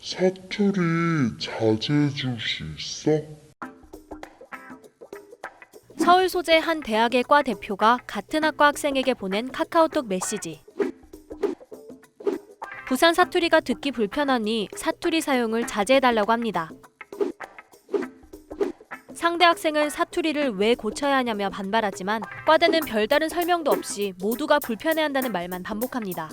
사투리 자제해 줄 수 있어? 서울 소재 한 대학의 과 대표가 같은 학과 학생에게 보낸 카카오톡 메시지. 부산 사투리가 듣기 불편하니 사투리 사용을 자제해달라고 합니다. 상대 학생은 사투리를 왜 고쳐야 하냐며 반발하지만 과대는 별다른 설명도 없이 모두가 불편해한다는 말만 반복합니다.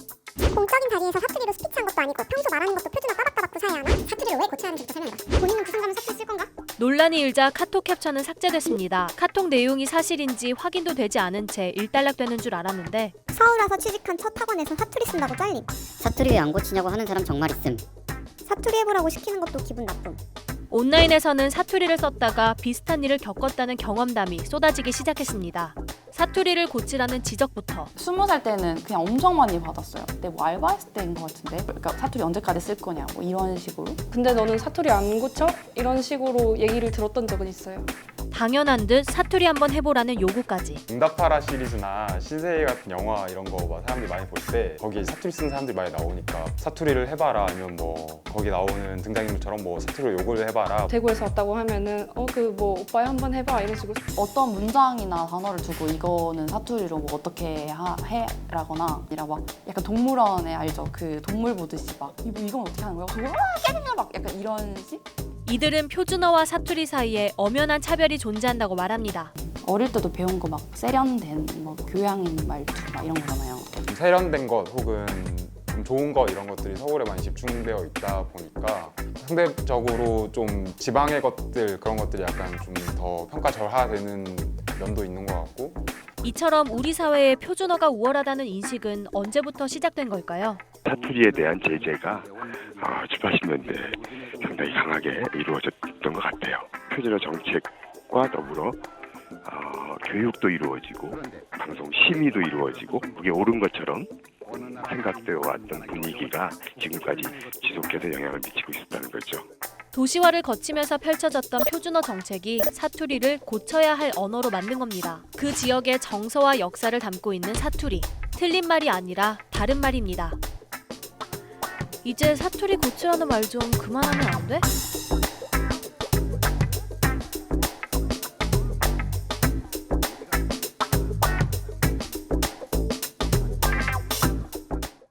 공적인 자리에서 사투리로 스피치한 것도 아니고 평소 말하는 것도 표준어 따박따박 구사해야 하나? 사투리를 왜 고쳐야 하는지부터 설명해봐 본인은 무슨 가면 사투리 쓸 건가? 논란이 일자 카톡 캡처는 삭제됐습니다. 카톡 내용이 사실인지 확인도 되지 않은 채 일단락되는 줄 알았는데 서울 와서 취직한 첫 학원에서 사투리 쓴다고 잘림 사투리 왜 안 고치냐고 하는 사람 정말 있음. 사투리 해보라고 시키는 것도 기분 나쁨 온라인에서는 사투리를 썼다가 비슷한 일을 겪었다는 경험담이 쏟아지기 시작했습니다. 사투리를 고치라는 지적부터 스무 살 때는 그냥 엄청 많이 받았어요. 그때 뭐 알바했을 때인 것 같은데. 그러니까 사투리 언제까지 쓸 거냐, 뭐 이런 식으로. 근데 너는 사투리 안 고쳐? 이런 식으로 얘기를 들었던 적은 있어요. 당연한 듯 사투리 한번 해보라는 요구까지. 응답하라 시리즈나 신세계 같은 영화 이런 거 막 사람들이 많이 볼 때 거기 사투리 쓰는 사람들이 많이 나오니까 사투리를 해봐라 아니면 뭐 거기 나오는 등장인물처럼 뭐 사투리로 욕을 해봐라 대구에서 왔다고 하면은 어 그 뭐 오빠 한번 해봐 이런 식으로 어떤 문장이나 단어를 두고 이거는 사투리로 뭐 어떻게 하, 해라거나 아니라 막 약간 동물원에 알죠? 그 동물 보듯이 막 이거 이건 어떻게 하는 거야? 그거 막 약간 이런 식? 이들은 표준어와 사투리 사이에 엄연한 차별이 존재한다고 말합니다. 어릴 때도 배운 거 막 세련된 뭐 교양인 말투 막 이런 거잖아요. 좀 세련된 것 혹은 좀 좋은 것 이런 것들이 서울에 많이 집중되어 있다 보니까 상대적으로 좀 지방의 것들 그런 것들이 약간 좀 더 평가절하되는 면도 있는 것 같고 이처럼 우리 사회의 표준어가 우월하다는 인식은 언제부터 시작된 걸까요? 사투리에 대한 제재가 아, 7, 80년대 상당히 강하게 이루어졌던 것 같아요. 표준어 정책과 더불어 어, 교육도 이루어지고 방송 심의도 이루어지고 그게 옳은 것처럼 생각되어 왔던 분위기가 지금까지 지속해서 영향을 미치고 있었다는 거죠. 도시화를 거치면서 펼쳐졌던 표준어 정책이 사투리를 고쳐야 할 언어로 만든 겁니다. 그 지역의 정서와 역사를 담고 있는 사투리. 틀린 말이 아니라 다른 말입니다. 이제 사투리 고치라는 말 좀 그만하면 안 돼?